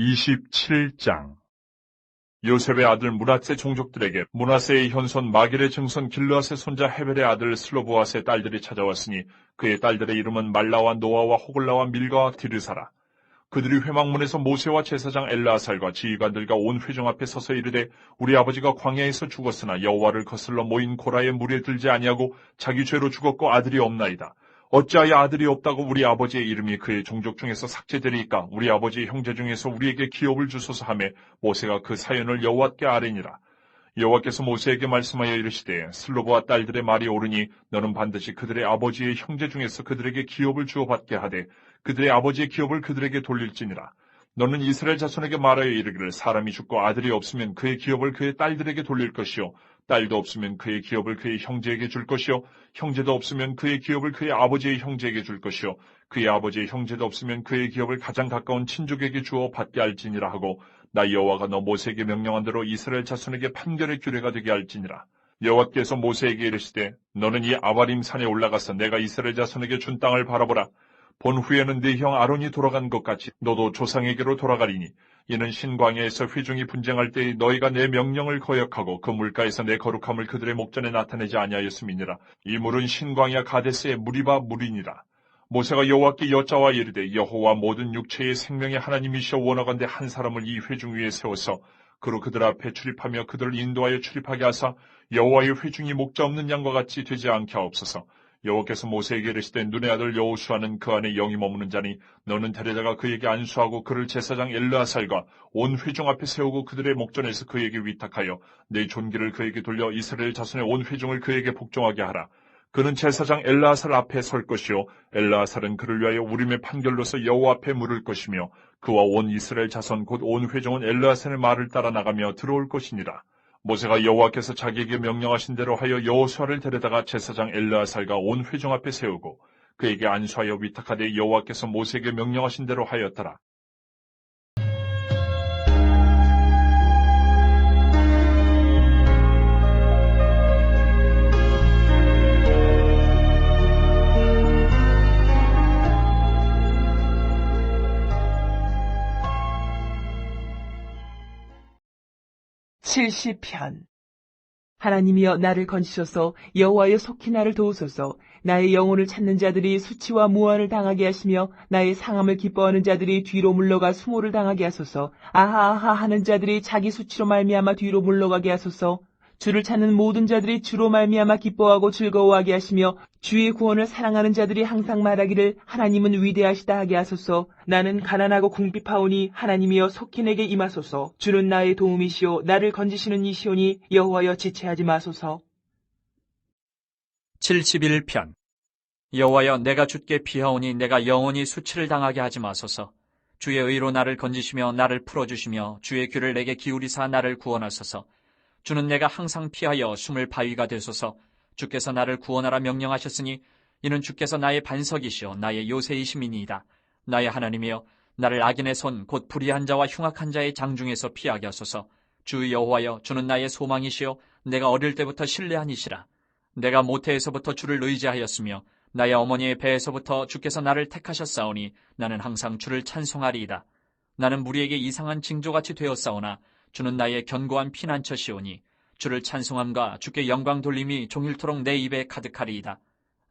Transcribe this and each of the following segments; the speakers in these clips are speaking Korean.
27장 요셉의 아들 무라세 종족들에게 무나세의 현손 마길의 증손 길르앗의 손자 헤벨의 아들 슬로보아스의 딸들이 찾아왔으니 그의 딸들의 이름은 말라와 노아와 호글라와 밀가와 디르사라. 그들이 회막문에서 모세와 제사장 엘라살과 지휘관들과 온 회중 앞에 서서 이르되 우리 아버지가 광야에서 죽었으나 여호와를 거슬러 모인 고라의 물에 들지 아니하고 자기 죄로 죽었고 아들이 없나이다. 어찌하여 아들이 없다고 우리 아버지의 이름이 그의 종족 중에서 삭제되리까 우리 아버지의 형제 중에서 우리에게 기업을 주소서 하매 모세가 그 사연을 여호와께 아뢰니라. 여호와께서 모세에게 말씀하여 이르시되 슬로보와 딸들의 말이 옳으니 너는 반드시 그들의 아버지의 형제 중에서 그들에게 기업을 주어 받게 하되 그들의 아버지의 기업을 그들에게 돌릴지니라. 너는 이스라엘 자손에게 말하여 이르기를 사람이 죽고 아들이 없으면 그의 기업을 그의 딸들에게 돌릴 것이요. 딸도 없으면 그의 기업을 그의 형제에게 줄 것이요. 형제도 없으면 그의 기업을 그의 아버지의 형제에게 줄 것이요. 그의 아버지의 형제도 없으면 그의 기업을 가장 가까운 친족에게 주어 받게 할지니라 하고 나 여호와가 너 모세에게 명령한 대로 이스라엘 자손에게 판결의 규례가 되게 할지니라. 여호와께서 모세에게 이르시되 너는 이 아바림 산에 올라가서 내가 이스라엘 자손에게 준 땅을 바라보라 본 후에는 네 형 아론이 돌아간 것 같이 너도 조상에게로 돌아가리니 이는 신광야에서 회중이 분쟁할 때 너희가 내 명령을 거역하고 그 물가에서 내 거룩함을 그들의 목전에 나타내지 아니하였음이니라. 이 물은 신광야 가데스의 물이바 물이니라. 모세가 여호와께 여자와 이르되 여호와 모든 육체의 생명의 하나님이시여 원하건대 한 사람을 이 회중 위에 세워서 그로 그들 앞에 출입하며 그들을 인도하여 출입하게 하사 여호와의 회중이 목자 없는 양과 같이 되지 않게 하옵소서. 여호와께서 모세에게 이르시되 눈의 아들 여호수아는 그 안에 영이 머무는 자니 너는 데려다가 그에게 안수하고 그를 제사장 엘르아살과 온 회중 앞에 세우고 그들의 목전에서 그에게 위탁하여 내 존귀를 그에게 돌려 이스라엘 자손의 온 회중을 그에게 복종하게 하라. 그는 제사장 엘라살 앞에 설 것이요 엘라살은 그를 위하여 우림의 판결로서 여호와 앞에 물을 것이며 그와 온 이스라엘 자손 곧 온 회중은 엘라살의 말을 따라 나가며 들어올 것이니라. 모세가 여호와께서 자기에게 명령하신 대로 하여 여호수아를 데려다가 제사장 엘르아살과 온 회중 앞에 세우고 그에게 안수하여 위탁하되 여호와께서 모세에게 명령하신 대로 하였더라. 70편. 하나님이여 나를 건지셔서 여호와여 속히 나를 도우소서. 나의 영혼을 찾는 자들이 수치와 무한을 당하게 하시며 나의 상함을 기뻐하는 자들이 뒤로 물러가 수모를 당하게 하소서. 아하아하 하는 자들이 자기 수치로 말미암아 뒤로 물러가게 하소서 주를 찾는 모든 자들이 주로 말미암아 기뻐하고 즐거워하게 하시며 주의 구원을 사랑하는 자들이 항상 말하기를 하나님은 위대하시다 하게 하소서. 나는 가난하고 궁핍하오니 하나님이여 속히 내게 임하소서. 주는 나의 도움이시오. 나를 건지시는 이시오니 여호와여 지체하지 마소서. 71편. 여호와여 내가 주께 피하오니 내가 영원히 수치를 당하게 하지 마소서. 주의 의로 나를 건지시며 나를 풀어주시며 주의 귀를 내게 기울이사 나를 구원하소서 주는 내가 항상 피하여 숨을 바위가 되소서 주께서 나를 구원하라 명령하셨으니 이는 주께서 나의 반석이시오 나의 요새이심이니이다. 나의 하나님이여 나를 악인의 손 곧 불의한 자와 흉악한 자의 장중에서 피하게 하소서 주 여호와여 주는 나의 소망이시오 내가 어릴 때부터 신뢰한이시라 내가 모태에서부터 주를 의지하였으며 나의 어머니의 배에서부터 주께서 나를 택하셨사오니 나는 항상 주를 찬송하리이다. 나는 무리에게 이상한 징조같이 되었사오나 주는 나의 견고한 피난처시오니 주를 찬송함과 주께 영광 돌림이 종일토록 내 입에 가득하리이다.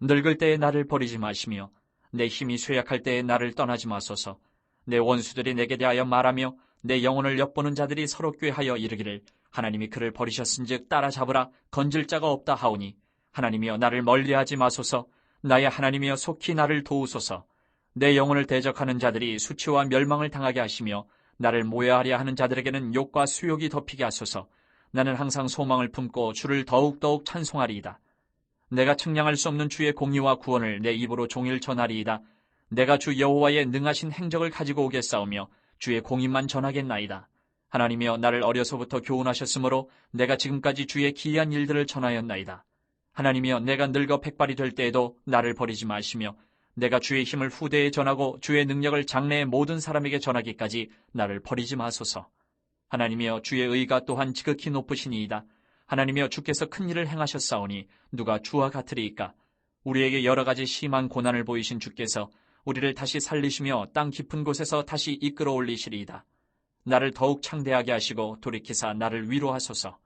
늙을 때에 나를 버리지 마시며 내 힘이 쇠약할 때에 나를 떠나지 마소서. 내 원수들이 내게 대하여 말하며 내 영혼을 엿보는 자들이 서로 꾀하여 이르기를 하나님이 그를 버리셨은즉 따라잡으라 건질 자가 없다 하오니 하나님이여 나를 멀리하지 마소서 나의 하나님이여 속히 나를 도우소서 내 영혼을 대적하는 자들이 수치와 멸망을 당하게 하시며 나를 모여하려 하는 자들에게는 욕과 수욕이 덮이게 하소서. 나는 항상 소망을 품고 주를 더욱더욱 찬송하리이다. 내가 측량할 수 없는 주의 공의와 구원을 내 입으로 종일 전하리이다. 내가 주 여호와의 능하신 행적을 가지고 오겠사오며 주의 공의만 전하겠나이다. 하나님이여 나를 어려서부터 교훈하셨으므로 내가 지금까지 주의 기이한 일들을 전하였나이다. 하나님이여 내가 늙어 백발이 될 때에도 나를 버리지 마시며 내가 주의 힘을 후대에 전하고 주의 능력을 장래의 모든 사람에게 전하기까지 나를 버리지 마소서. 하나님이여 주의 의가 또한 지극히 높으시니이다. 하나님이여 주께서 큰 일을 행하셨사오니 누가 주와 같으리이까. 우리에게 여러 가지 심한 고난을 보이신 주께서 우리를 다시 살리시며 땅 깊은 곳에서 다시 이끌어 올리시리이다. 나를 더욱 창대하게 하시고 돌이키사 나를 위로하소서.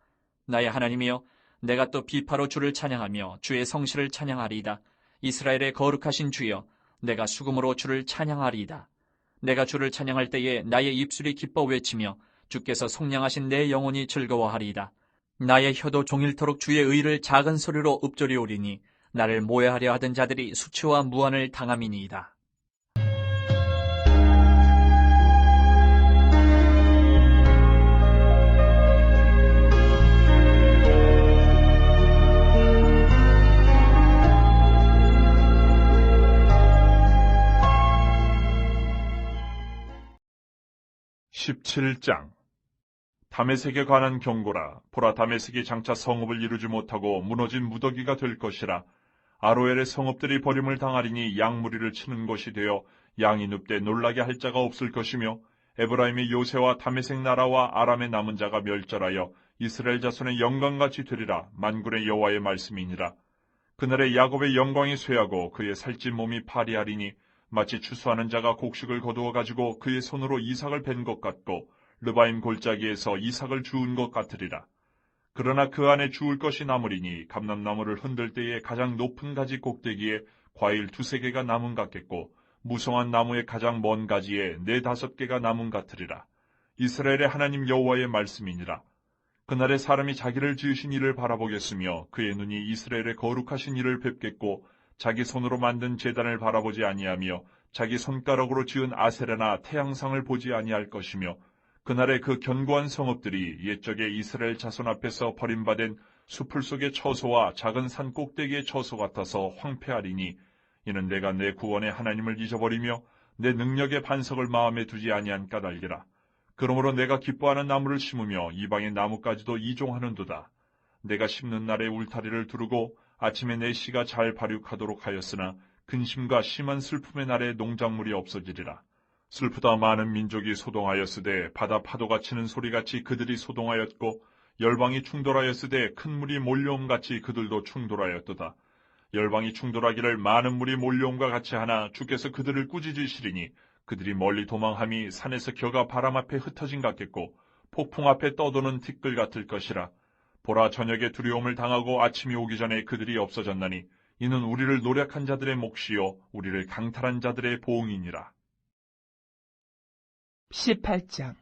나의 하나님이여 내가 또 비파로 주를 찬양하며 주의 성실을 찬양하리이다. 이스라엘의 거룩하신 주여 내가 수금으로 주를 찬양하리이다. 내가 주를 찬양할 때에 나의 입술이 기뻐 외치며 주께서 속량하신 내 영혼이 즐거워하리이다. 나의 혀도 종일토록 주의 의를 작은 소리로 읊조리오리니 나를 모해하려 하던 자들이 수치와 무한을 당함이니이다. 십칠 장. 다메섹에 관한 경고라. 보라 다메섹이 장차 성읍을 이루지 못하고 무너진 무더기가 될 것이라. 아로엘의 성읍들이 버림을 당하리니 양무리를 치는 곳이 되어 양이 눕되 놀라게 할 자가 없을 것이며 에브라임의 요새와 다메섹 나라와 아람의 남은 자가 멸절하여 이스라엘 자손의 영광같이 되리라. 만군의 여호와의 말씀이니라. 그날에 야곱의 영광이 쇠하고 그의 살찐 몸이 파리하리니 마치 추수하는 자가 곡식을 거두어 가지고 그의 손으로 이삭을 벤 것 같고 르바임 골짜기에서 이삭을 주운 것 같으리라. 그러나 그 안에 주울 것이 남으리니 감람나무를 흔들 때에 가장 높은 가지 꼭대기에 과일 두세 개가 남은 같겠고 무성한 나무의 가장 먼 가지에 네 다섯 개가 남은 같으리라. 이스라엘의 하나님 여호와의 말씀이니라. 그날에 사람이 자기를 지으신 이를 바라보겠으며 그의 눈이 이스라엘의 거룩하신 이를 뵙겠고 자기 손으로 만든 재단을 바라보지 아니하며 자기 손가락으로 지은 아세라나 태양상을 보지 아니할 것이며 그날에 그 견고한 성읍들이 옛적에 이스라엘 자손 앞에서 버림받은 수풀 속의 처소와 작은 산 꼭대기의 처소 같아서 황폐하리니 이는 내가 내 구원의 하나님을 잊어버리며 내 능력의 반석을 마음에 두지 아니한 까닭이라. 그러므로 내가 기뻐하는 나무를 심으며 이방의 나무까지도 이종하는도다. 내가 심는 날에 울타리를 두르고 아침에 내 씨가 잘 발육하도록 하였으나 근심과 심한 슬픔의 날에 농작물이 없어지리라. 슬프다 많은 민족이 소동하였으되 바다 파도가 치는 소리같이 그들이 소동하였고 열방이 충돌하였으되 큰 물이 몰려옴같이 그들도 충돌하였도다. 열방이 충돌하기를 많은 물이 몰려옴과 같이 하나 주께서 그들을 꾸짖으시리니 그들이 멀리 도망함이 산에서 겨가 바람 앞에 흩어진 같겠고 폭풍 앞에 떠도는 티끌 같을 것이라. 보라 저녁에 두려움을 당하고 아침이 오기 전에 그들이 없어졌나니 이는 우리를 노력한 자들의 몫이요 우리를 강탈한 자들의 보응이니라. 18장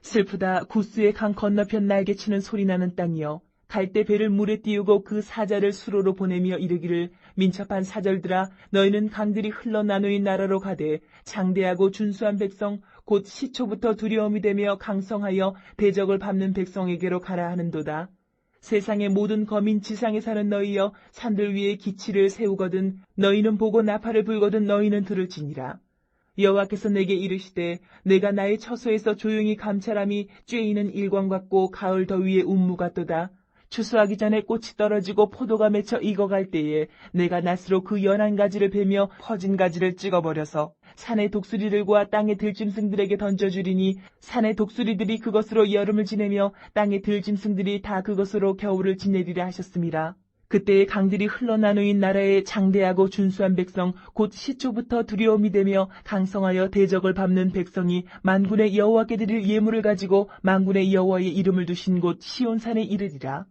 슬프다 구스의 강 건너편 날개 치는 소리 나는 땅이여 갈대 배를 물에 띄우고 그 사자를 수로로 보내며 이르기를 민첩한 사절들아 너희는 강들이 흘러나누인 나라로 가되 장대하고 준수한 백성 곧 시초부터 두려움이 되며 강성하여 대적을 밟는 백성에게로 가라 하는도다. 세상의 모든 거민 지상에 사는 너희여 산들 위에 기치를 세우거든 너희는 보고 나팔을 불거든 너희는 들을지니라. 여호와께서 내게 이르시되 내가 나의 처소에서 조용히 감찰함이 쬐이는 일광 같고 가을 더위의 운무 같도다. 추수하기 전에 꽃이 떨어지고 포도가 맺혀 익어갈 때에 내가 낫으로 그 연한 가지를 베며 퍼진 가지를 찍어버려서 산의 독수리들과 땅의 들짐승들에게 던져주리니 산의 독수리들이 그것으로 여름을 지내며 땅의 들짐승들이 다 그것으로 겨울을 지내리라 하셨습니다. 그때의 강들이 흘러나누인 나라의 장대하고 준수한 백성 곧 시초부터 두려움이 되며 강성하여 대적을 밟는 백성이 만군의 여호와께 드릴 예물을 가지고 만군의 여호와의 이름을 두신 곳 시온산에 이르리라.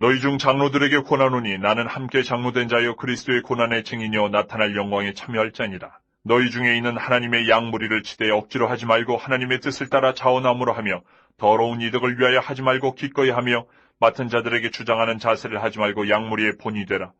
너희 중 장로들에게 권하노니 나는 함께 장로된 자여 그리스도의 고난의 증인이여 나타날 영광에 참여할 자니라. 너희 중에 있는 하나님의 양무리를 치되 억지로 하지 말고 하나님의 뜻을 따라 자원함으로 하며 더러운 이득을 위하여 하지 말고 기꺼이 하며 맡은 자들에게 주장하는 자세를 하지 말고 양무리의 본이 되라.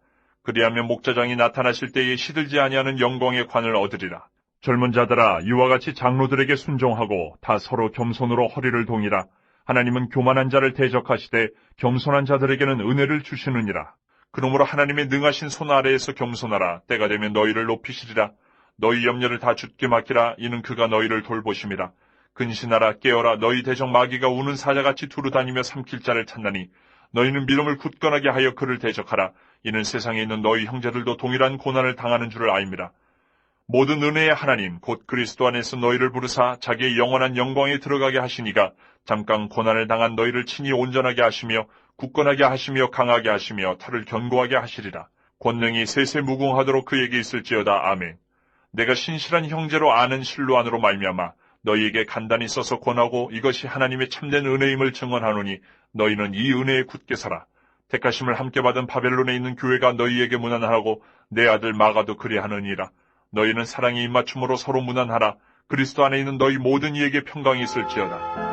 그리하면 목자장이 나타나실 때에 시들지 아니하는 영광의 관을 얻으리라. 젊은 자들아 이와 같이 장로들에게 순종하고 다 서로 겸손으로 허리를 동이라. 하나님은 교만한 자를 대적하시되 겸손한 자들에게는 은혜를 주시느니라. 그러므로 하나님의 능하신 손 아래에서 겸손하라. 때가 되면 너희를 높이시리라. 너희 염려를 다 주께 맡기라. 이는 그가 너희를 돌보심이라. 근신하라 깨어라 너희 대적 마귀가 우는 사자같이 두루다니며 삼킬 자를 찾나니 너희는 믿음을 굳건하게 하여 그를 대적하라. 이는 세상에 있는 너희 형제들도 동일한 고난을 당하는 줄을 아입니다. 모든 은혜의 하나님 곧 그리스도 안에서 너희를 부르사 자기의 영원한 영광에 들어가게 하시니가 잠깐 고난을 당한 너희를 친히 온전하게 하시며 굳건하게 하시며 강하게 하시며 털을 견고하게 하시리라. 권능이 세세 무궁하도록 그에게 있을지어다. 아멘. 내가 신실한 형제로 아는 실로 안으로 말미암아 너희에게 간단히 써서 권하고 이것이 하나님의 참된 은혜임을 증언하노니 너희는 이 은혜에 굳게 살아. 택하심을 함께 받은 바벨론에 있는 교회가 너희에게 무난하고 내 아들 마가도 그리하느니라. 너희는 사랑의 입맞춤으로 서로 무난하라. 그리스도 안에 있는 너희 모든 이에게 평강이 있을지어다.